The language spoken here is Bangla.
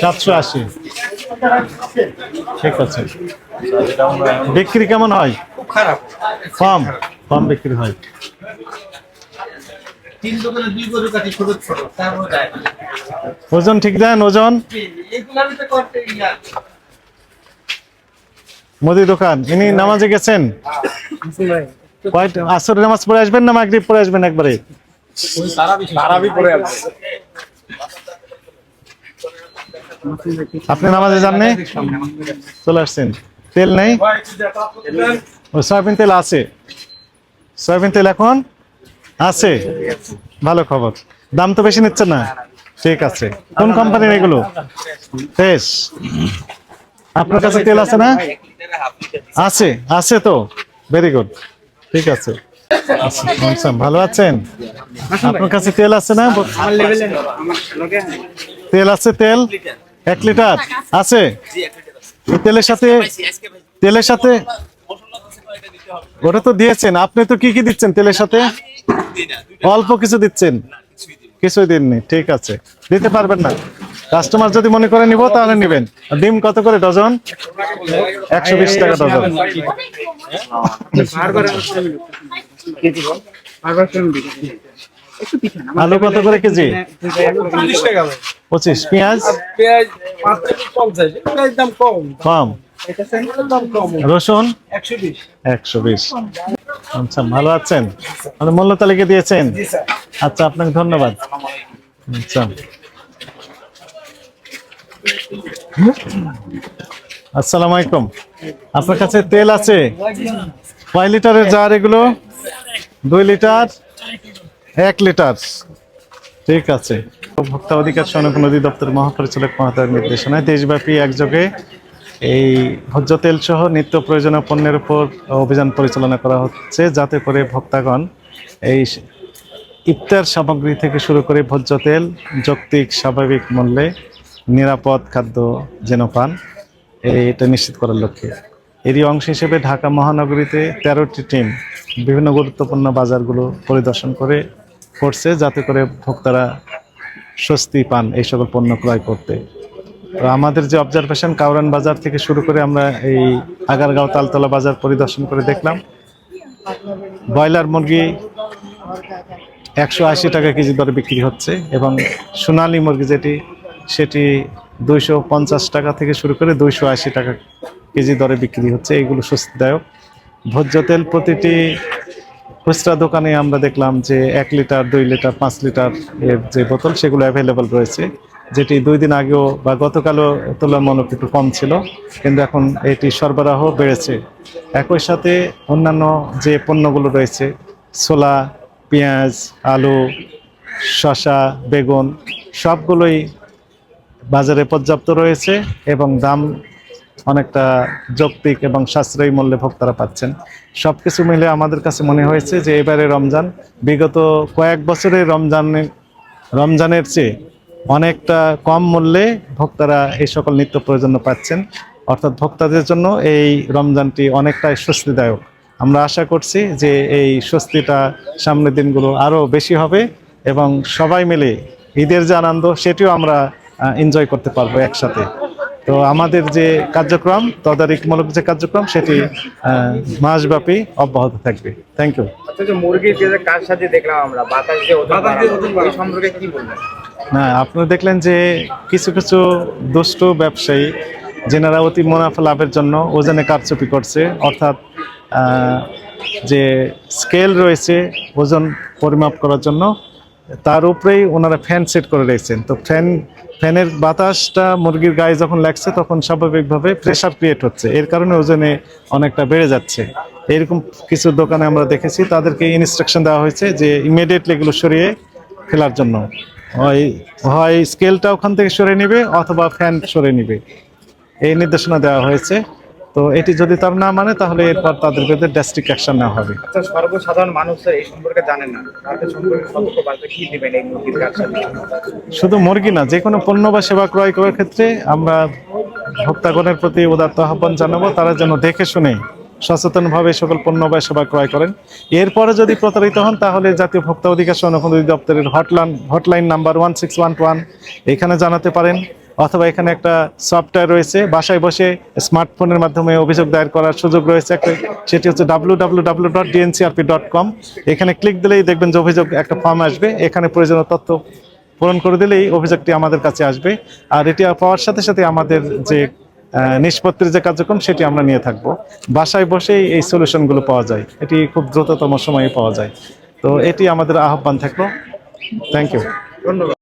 সাতশো আশি। ঠিক আছে। বিক্রি কেমন হয়? খুব খারাপ। কম কম বিক্রি হয়। ওজন ঠিক দেন ওজন? ইয়া। মুদি দোকান ইনি নামাজে গেছেন? আসরের নামাজ পড়ে আসবেন না মাগরিব পড়ে আসবেন একবারে? তারাবি পড়ে আছে আপনি নামাজে যান নাই? চলে আসছেন। তেল নেই? সয়াবিন তেল আছে। সয়াবিন তেল এখন আছে? ভালো খবর। দাম তো বেশি নিচ্ছে না? ঠিক আছে। কোন কোম্পানির এগুলো? বেশ আপনার কাছে তেল আছে না? আছে আছে তো। ভেরি গুড ঠিক আছে। আচ্ছা, ভালো আছেন? আপনার কাছে তেল আছে না? তেল আছে তেল? এক লিটার? আছে? তেলের সাথে তেলের সাথে ওটা তো দিয়েছেন। আপনি তো কি কি দিচ্ছেন তেলের সাথে? অল্প কিছু দিচ্ছেন। কিছুই দিননি। ঠিক আছে। দিতে পারবেন না। কাস্টমার যদি মনে করে নিব, তাহলে নিবেন। ডিম কত করে ডজন? একশো বিশ টাকা ডজন। আলু কত করে কেজি? টাকা পঁচিশ পেঁয়াজ? পেঁয়াজ পাঁচ থেকে পঞ্চাশ পেঁয়াজ দাম কম। রসুন? একশো বিশ। আচ্ছা ভালো আছেন? আমাদের মূল্য তালিকা দিয়েছেন? আচ্ছা আপনাকে ধন্যবাদ। আচ্ছা। আসসালামু আলাইকুম। আপনার কাছে তেল আছে? কয় লিটারের জার এগুলো? দুই লিটার? এক লিটার। ঠিক আছে। ভোক্তা অধিকার সনক নদী অধিদপ্তর মহাপরিচালক মহোদয়ের নির্দেশনায় দেশব্যাপী একযোগে এই ভোজ্য তেল সহ নিত্য প্রয়োজনীয় পণ্যের উপর অভিযান পরিচালনা করা হচ্ছে, যাতে করে ভোক্তাগণ এই ইফতার সামগ্রী থেকে শুরু করে ভোজ্য তেল যৌক্তিক, স্বাভাবিক মূল্যে নিরাপদ খাদ্য যেন পান। এটা নিশ্চিত করার লক্ষ্যে। এরই অংশ হিসেবে ঢাকা মহানগরীতে তেরোটি টিম বিভিন্ন গুরুত্বপূর্ণ বাজারগুলো পরিদর্শন করে করছে যাতে করে ভোক্তারা স্বস্তি পান এই সকল পণ্য ক্রয় করতে। আমাদের যে অবজারভেশন কাউরান বাজার থেকে শুরু করে আমরা এই আগারগাঁও তালতলা বাজার পরিদর্শন করে দেখলাম। ব্রয়লার মুরগি একশো আশি টাকা কেজি দরে বিক্রি হচ্ছে এবং সোনালী মুরগি যেটি, সেটি দুইশো পঞ্চাশ টাকা থেকে শুরু করে দুইশো আশি টাকা কেজি দরে বিক্রি হচ্ছে। এগুলো স্বস্তিদায়ক। ভোজ্য তেল প্রতিটি খুচরা দোকানে আমরা দেখলাম যে এক লিটার, দুই লিটার, পাঁচ লিটার এর যে বোতল সেগুলো অ্যাভেলেবল রয়েছে, যেটি দুই দিন আগেও বা গতকালও তুলনামূলক একটু কম ছিল, কিন্তু এখন এটি সরবরাহ বেড়েছে। একই সাথে অন্যান্য যে পণ্যগুলো রয়েছে, ছোলা, পেঁয়াজ, আলু, শসা, বেগুন, সবগুলোই বাজারে পর্যাপ্ত রয়েছে এবং দাম অনেকটা যৌক্তিক এবং সাশ্রয়ী মূল্যে ভোক্তারা পাচ্ছেন। সব কিছু মিলে আমাদের কাছে মনে হয়েছে যে এবারে রমজান, বিগত কয়েক বছরের রমজানে, রমজানের চেয়ে অনেকটা কম মূল্যে ভোক্তারা এই সকল নিত্য প্রয়োজনীয় পাচ্ছেন। অর্থাৎ ভোক্তাদের জন্য এই রমজানটি অনেকটাই স্বস্তিদায়ক। আমরা আশা করছি যে এই স্বস্তিটা সামনের দিনগুলো আরও বেশি হবে এবং সবাই মিলে ঈদের যে আনন্দ, সেটিও আমরা এনজয় করতে পারব একসাথে। তো আমাদের যে কার্যক্রম তদারকিমূলক যে কার্যক্রম সেটি মাসব্যাপী অব্যাহত থাকবে। থ্যাংক ইউ আচ্ছা যে মুরগির যে কাজ সাথে দেখলাম আমরা বাতাস দিয়ে ওজন বাতাস দিয়ে ওজন বাড়ানো, এই বাড়ানো। সম্পর্কে কি বলবেন? না আপনারা দেখলেন যে কিছু কিছু দুষ্ট ব্যবসায়ী যেনারা অতি মুনাফা লাভের জন্য ওজনে কারচুপি করছে অর্থাৎ যে স্কেল রয়েছে ওজন পরিমাপ করার জন্য তার উপরেই ওনারা ফ্যান সেট করে রয়েছেন তো ফ্যান ফ্যানের বাতাসটা মুরগির গায়ে যখন লাগছে, তখন স্বাভাবিকভাবে প্রেশার ক্রিয়েট হচ্ছে। এর কারণে ওজনে অনেকটা বেড়ে যাচ্ছে। এরকম কিছু দোকানে আমরা দেখেছি, তাদেরকে ইনস্ট্রাকশন দেওয়া হয়েছে যে ইমিডিয়েটলি এগুলো সরিয়ে ফেলার জন্য। হয় হয় স্কেলটা ওখান থেকে সরে নেবে অথবা ফ্যান সরে নেবে। এই নির্দেশনা দেওয়া হয়েছে। তো এটি যদি তার না মানে তাহলে এরপর তাদের বিরুদ্ধে ড্রাস্টিক অ্যাকশন নেওয়া হবে। আচ্ছা সর্বসাধারণ মানুষ এই সম্পর্কে জানেন না। শুধু মুরগি না যে কোনো পণ্য বা সেবা ক্রয় করার ক্ষেত্রে আমরা ভোক্তাগণের প্রতি উদাত্ত আহ্বান জানাব তারা যেন দেখে শুনে সচেতনভাবে সকল পণ্য বা সেবা ক্রয় করেন। এরপরে যদি প্রতারিত হন তাহলে জাতীয় ভোক্তা অধিকার সংরক্ষণ অধিদপ্তরের hotline hotline number one six one one এখানে জানাতে পারেন। অথবা এখানে একটা সফটওয়্যার রয়েছে, বাসায় বসে স্মার্টফোনের মাধ্যমে অভিযোগ দায়ের করার সুযোগ রয়েছে একটা, সেটি হচ্ছে W W dot dot com এখানে ক্লিক দিলেই দেখবেন যে অভিযোগ একটা ফর্ম আসবে, এখানে প্রয়োজনীয় তথ্য পূরণ করে দিলেই অভিযোগটি আমাদের কাছে আসবে। আর এটি পাওয়ার সাথে সাথে আমাদের যে নিষ্পত্তির যে কার্যক্রম, সেটি আমরা নিয়ে থাকব। বাসায় বসেই এই সলিউশনগুলো পাওয়া যায়, এটি খুব দ্রুততম সময়ে পাওয়া যায়। তো এটি আমাদের আহ্বান থাকল। থ্যাংক ইউ ধন্যবাদ।